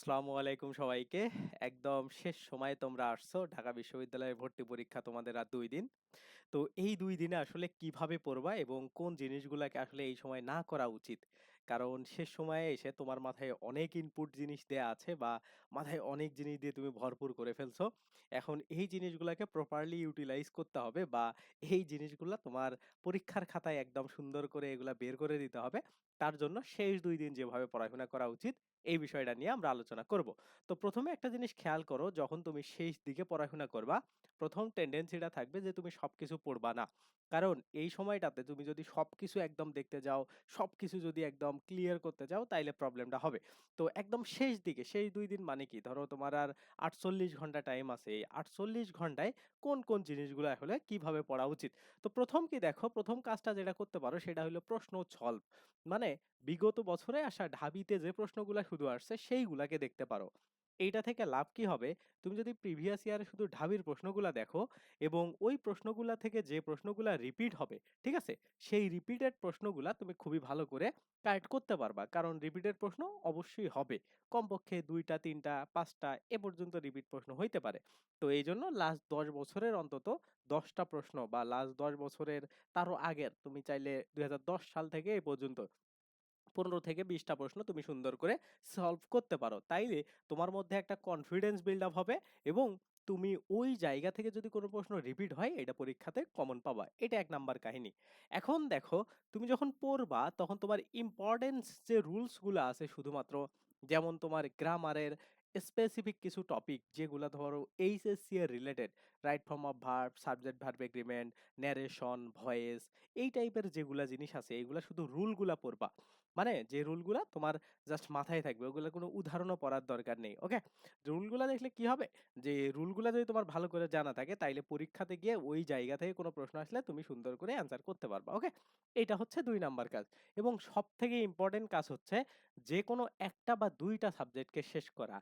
আসসালামু আলাইকুম সবাইকে। একদম শেষ সময়ে তোমরা আসছো। ঢাকা বিশ্ববিদ্যালয়ের ভর্তি পরীক্ষা তোমাদের আর দুই দিন। তো এই দুই দিনে আসলে কীভাবে পড়বা এবং কোন জিনিসগুলাকে আসলে এই সময় না করা উচিত? কারণ শেষ সময়ে এসে তোমার মাথায় অনেক ইনপুট জিনিস দেয়া আছে বা মাথায় অনেক জিনিস দিয়ে তুমি ভরপুর করে ফেলছো। এখন এই জিনিসগুলোকে প্রপারলি ইউটিলাইজ করতে হবে বা এই জিনিসগুলা তোমার পরীক্ষার খাতায় একদম সুন্দর করে এগুলা বের করে দিতে হবে। তার জন্য শেষ দুই দিন যেভাবে পড়াশোনা করা উচিত এই বিষয়টা নিয়ে আমরা আলোচনা করব। তো প্রথমে একটা জিনিস খেয়াল করো যখন তুমি শেষ দিকে পড়াশোনা করবা, ১ম টেনডেন্সিটা থাকবে যে তুমি সবকিছু পড়বা না। কারণ এই সময়টাতে তুমি যদি সবকিছু একদম দেখতে যাও, সবকিছু যদি একদম ক্লিয়ার করতে যাও তাইলে প্রবলেমটা হবে। তো একদম শেষ দিকে, সেই দুই দিন মানে কি? ধরো তোমার আর ৪৮ ঘণ্টা টাইম আছে। এই ৪৮ ঘন্টায় কোন, কোন জিনিসগুলো আসলে কীভাবে পড়া উচিত? তো প্রথম কি দেখো, প্রথম কাজটা যেটা করতে পারো সেটা হলো প্রশ্ন সলভ। মানে বিগত বছরে আসা ঢাবিতে যে প্রশ্নগুলা শুধু আসছে সেইগুলাকে দেখতে পারো। এইটা থেকে লাভ কি হবে? তুমি যদি প্রিভিয়াস ইয়ারে শুধু ঢাবির প্রশ্নগুলা দেখো এবং ওই প্রশ্নগুলা থেকে যে প্রশ্নগুলা রিপিট হবে, ঠিক আছে? সেই রিপিটেড প্রশ্নগুলা তুমি খুবই ভালো করে কারেক্ট করতে পারবা। কারণ রিপিটেড প্রশ্ন অবশ্যই হবে। কমপক্ষে ২ টা, ৩ টা, ৫ টা এ পর্যন্ত রিপিট প্রশ্ন হইতে পারে। তো এই জন্য লাস্ট ১০ বছরের অন্তত দশটা প্রশ্ন বা লাস্ট ১০ বছরের তারও আগের তুমি চাইলে ২০১০ সাল থেকে এ পর্যন্ত ১৫ থেকে বিশটা প্রশ্ন তুমি সুন্দর করে সলভ করতে পারো। তাইলে তোমার মধ্যে একটা কনফিডেন্স বিল্ড আপ হবে এবং তুমি ওই জায়গা থেকে যদি কোনো প্রশ্ন রিপিট হয় এটা পরীক্ষাতে কমন পাবা। এটা এক নাম্বার কাহিনী। এখন দেখো তুমি যখন পড়বা তখন তোমার ইম্পর্টেন্স যে রুলসগুলা আছে শুধুমাত্র যেমন তোমার গ্রামারের স্পেসিফিক কিছু টপিক যেগুলা ধরো এইচএসসি এর related right form of verb, subject verb agreement, narration, voice এই টাইপের যেগুলা জিনিস আছে এগুলা শুধু রুলগুলা পড়বা। মানে যে রুলগুলা তোমার জাস্ট মাথায় থাকবে ওগুলা কোনো উদাহরণও পড়ার দরকার নেই। ওকে? রুলগুলা দেখলে কি হবে? যে রুলগুলা যদি তোমার ভালো করে জানা থাকে তাইলে পরীক্ষাতে গিয়ে ওই জায়গা থেকে কোনো প্রশ্ন আসলে তুমি সুন্দর করে অ্যান্সার করতে পারবা। ওকে? এইটা হচ্ছে ২ নাম্বার কাজ। এবং সবথেকে ইম্পোর্টেন্ট কাজ হচ্ছে যেকোনো ১ টা বা দুইটা সাবজেক্টকে শেষ করা।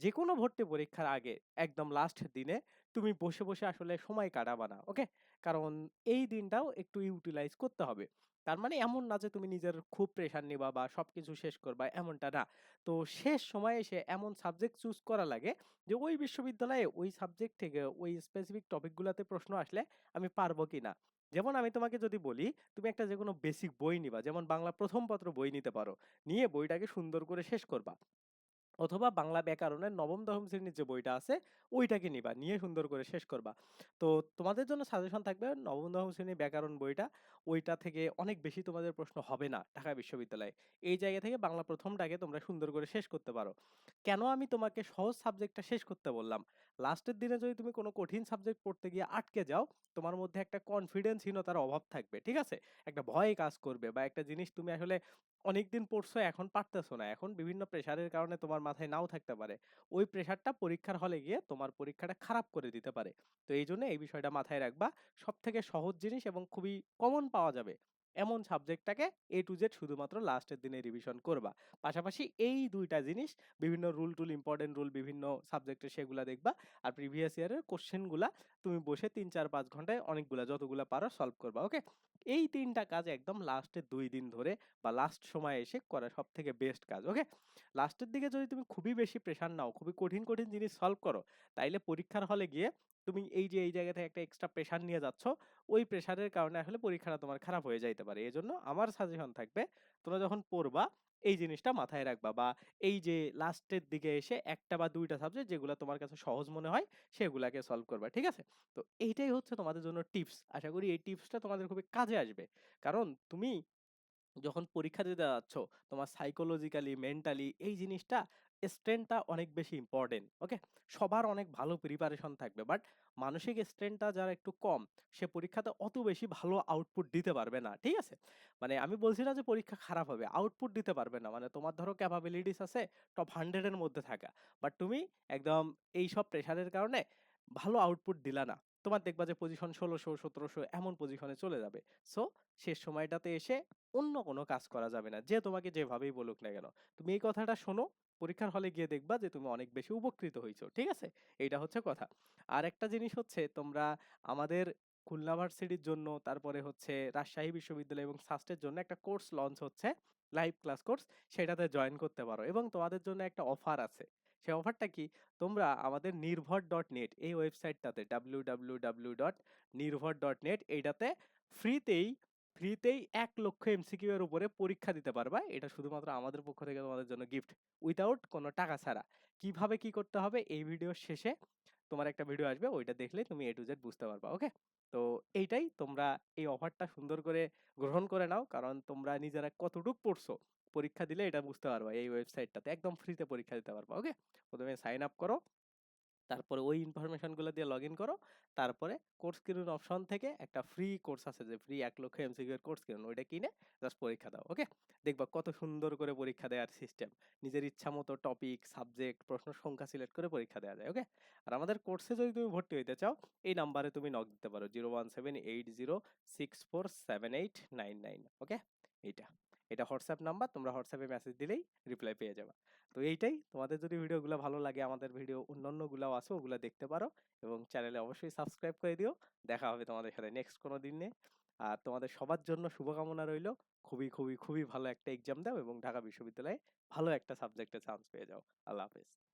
যেকোনো ভর্তি পরীক্ষার আগে একদম লাস্ট দিনে তুমি বসে, বসে আসলে সময় কাটাবা না। ওকে? কারণ এই দিনটাও একটু ইউটিলাইজ করতে হবে। তার মানে এমন না যে তুমি নিজের খুব প্রেশার নিবা বা সবকিছু শেষ করবা, এমনটা না। তো শেষ সময়ে এসে এমন সাবজেক্ট চুজ করা লাগে যে ওই বিশ্ববিদ্যালয়ে ওই সাবজেক্ট থেকে ওই স্পেসিফিক টপিকগুলোতে প্রশ্ন আসলে আমি পারব কি না যেমন আমি তোমাকে যদি বলি, তুমি একটা যে কোনো বেসিক বই নিবা। যেমন বাংলা প্রথম পত্র বই নিতে পারো। নিয়ে বইটাকে সুন্দর করে শেষ করবা। অথবা বাংলা ব্যাকরণের ৯ম-১০ম শ্রেণির যে বইটা আছে ওইটাকে নিবা। নিয়ে সুন্দর করে শেষ করবা। তো তোমাদের জন্য সাজেশন থাকবে ৯ম-১০ম শ্রেণির ব্যাকরণ বইটা, ওইটা থেকে অনেক বেশি তোমাদের প্রশ্ন হবে না ঢাকা বিশ্ববিদ্যালয়ে। এই জায়গা থেকে বাংলা প্রথমটাকে তোমরা সুন্দর করে শেষ করতে পারো। কেন আমি তোমাকে সহজ সাবজেক্টটা শেষ করতে বললাম? লাস্টের দিনে যদি তুমি কোনো কঠিন সাবজেক্ট পড়তে গিয়ে আটকে যাও, তোমার মধ্যে একটা কনফিডেন্সহীনতার অভাব থাকবে। ঠিক আছে? একটা ভয় কাজ করবে বা একটা জিনিস তুমি আসলে অনেকদিন পড়ছো এখন পারতেছো না। এখন বিভিন্ন প্রেশারের কারণে তোমার মাথায় নাও থাকতে পারে। ওই প্রেশারটা পরীক্ষার হলে গিয়ে তোমার পরীক্ষাটা খারাপ করে দিতে পারে। তো এই এইজন্য এই বিষয়টা মাথায় রাখবা। সবথেকে সহজ জিনিস এবং খুবই কমন পাওয়া যাবে। এমন সাবজেক্টটাকে A to Z শুধুমাত্র লাস্টের দিনে রিভিশন করবা। পাশাপাশি এই দুইটা জিনিস বিভিন্ন রুল-টুল ইম্পোর্টেন্ট রুল বিভিন্ন সাবজেক্টের সেগুলা দেখবা। আর প্রিভিয়াস ইয়ারের কোয়েশ্চেনগুলা তুমি বসে ৩, ৪, ৫ ঘন্টায় অনেকগুলা যতগুলা পারো সলভ করবা। ওকে? এই তিনটা কাজ একদম লাস্টের দুই দিন ধরে বা লাস্ট সময়ে এসে করা সব থেকে বেস্ট কাজ। ওকে? লাস্টের দিকে যদি তুমি খুবই বেশি প্রেশার নাও, খুবই কঠিন, কঠিন জিনিস সলভ করো, তাইলে পরীক্ষার হলে গিয়ে তুমি এই যে এই জায়গা থেকে একটা এক্সট্রা প্রেশার নিয়ে যাচ্ছ, ওই প্রেশারের কারণে আসলে পরীক্ষাটা তোমার খারাপ হয়ে যাইতে পারে। এজন্য আমার সাজেশন থাকবে তোমরা যখন পড়বা এই জিনিসটা মাথায় রাখবা বা এই যে লাস্টের দিকে এসে একটা বা ২ টা সাবজেক্ট যেগুলা তোমার কাছে সহজ মনে হয় সেগুলাকে সলভ করবা। ঠিক আছে? তো এইটাই হচ্ছে তোমাদের জন্য টিপস। আশা করি এই টিপসটা তোমাদের খুবই কাজে আসবে। কারণ তুমি যখন পরীক্ষা দিতে যাচ্ছ, তোমার সাইকোলজিক্যালি, মেন্টালি এই জিনিসটা স্ট্রেংথটা অনেক বেশি ইম্পর্টেন্ট ওকে? সবার অনেক ভালো প্রিপারেশন থাকবে। বাট মানসিক স্ট্রেংথটা যার একটু কম, সে পরীক্ষাতে অত বেশি ভালো আউটপুট দিতে পারবে না। ঠিক আছে? মানে আমি বলছি না যে পরীক্ষা খারাপ হবে। আউটপুট দিতে পারবে না। মানে তোমার ধরো ক্যাপাবিলিটিস আছে টপ হান্ড্রেডের মধ্যে থাকা। বাট তুমি একদম এইসব প্রেশারের কারণে ভালো আউটপুট দিলা না। তোমার দেখবা যে পজিশন ১৬০০, ১৭০০ এমন পজিশনে চলে যাবে। সো শেষ সময়টাতে এসে অন্য কোনো কাজ করা যাবে না। যে তোমাকে যেভাবেই বলুক না কেন। তুমি এই কথাটা শোনো, পরীক্ষার হলে গিয়ে দেখবা যে তুমি অনেক বেশি উপকৃত হইছো। ঠিক আছে? এইটা হচ্ছে কথা। আরেকটা জিনিস হচ্ছে তোমরা আমাদের খুলনা ভার্সিটির জন্য, তারপরে হচ্ছে রাজশাহী বিশ্ববিদ্যালয় এবং সাস্টের জন্য একটা কোর্স লঞ্চ হচ্ছে। লাইভ ক্লাস কোর্স সেটাতে জয়েন করতে পারো এবং তোমাদের জন্য একটা অফার আছে সেই অফারটা কি? তোমরা আমাদের নির্ভর ডট নেট এই ওয়েবসাইটটাতে W W W dot Nirbhor dot net এইটাতে ফ্রিতেই ফ্রিতেই এক লক্ষ এমসিকিউ এর উপরে পরীক্ষা দিতে পারবা। এটা শুধুমাত্র আমাদের পক্ষ থেকে তোমাদের জন্য গিফট উইথাউট কোনো টাকা ছাড়া। কীভাবে কি করতে হবে? এই ভিডিওর শেষে তোমার একটা ভিডিও আসবে, ওইটা দেখলে তুমি এ টু জেড বুঝতে পারবা ওকে তো এইটাই তোমরা এই অফারটা সুন্দর করে গ্রহণ করে নাও, কারণ তোমরা নিজেরা কতটুক পড়ছো। পরীক্ষা দিলে এটা বুঝতে পারবা, এই ওয়েবসাইটটাতে। একদম ফ্রিতে পরীক্ষা দিতে পারবা, ওকে? প্রথমে সাইন আপ করো, তারপরে ওই ইনফরমেশনগুলো দিয়ে লগ ইন করো, তারপরে কোর্স কিনুন অপশন থেকে একটা ফ্রি কোর্স আছে যে ফ্রি এক লক্ষ এমসিকিউ এর কোর্স কিনুন ওইটা কিনে জাস্ট পরীক্ষা দাও, ওকে? দেখবা কত সুন্দর করে পরীক্ষা দেওয়ার সিস্টেম নিজের ইচ্ছা মতো টপিক সাবজেক্ট প্রশ্ন সংখ্যা সিলেক্ট করে পরীক্ষা দেওয়া যায়, ওকে? আর আমাদের কোর্সে যদি তুমি ভর্তি হইতে চাও, এই নাম্বারে তুমি নক দিতে পারো zero one seven eight zero six four seven eight nine nine okay? এইটা। এটা হোয়াটসঅ্যাপ নাম্বার, তোমরা হোয়াটসঅ্যাপে মেসেজ দিলেই রিপ্লাই পেয়ে যাবে। তো এইটাই। তোমাদের যদি ভিডিওগুলো ভালো লাগে, আমাদের ভিডিও অন্যান্যগুলোও আছে, ওগুলো দেখতে পারো এবং চ্যানেলে অবশ্যই সাবস্ক্রাইব করে দিও। দেখা হবে তোমাদের সাথে নেক্সট কোনো দিনে আর তোমাদের সবার জন্য শুভকামনা রইল। খুবই খুবই খুবই ভালো একটা এক্সাম দাও এবং ঢাকা বিশ্ববিদ্যালয়ে ভালো একটা সাবজেক্টে চান্স পেয়ে যাও। আল্লাহ হাফেজ।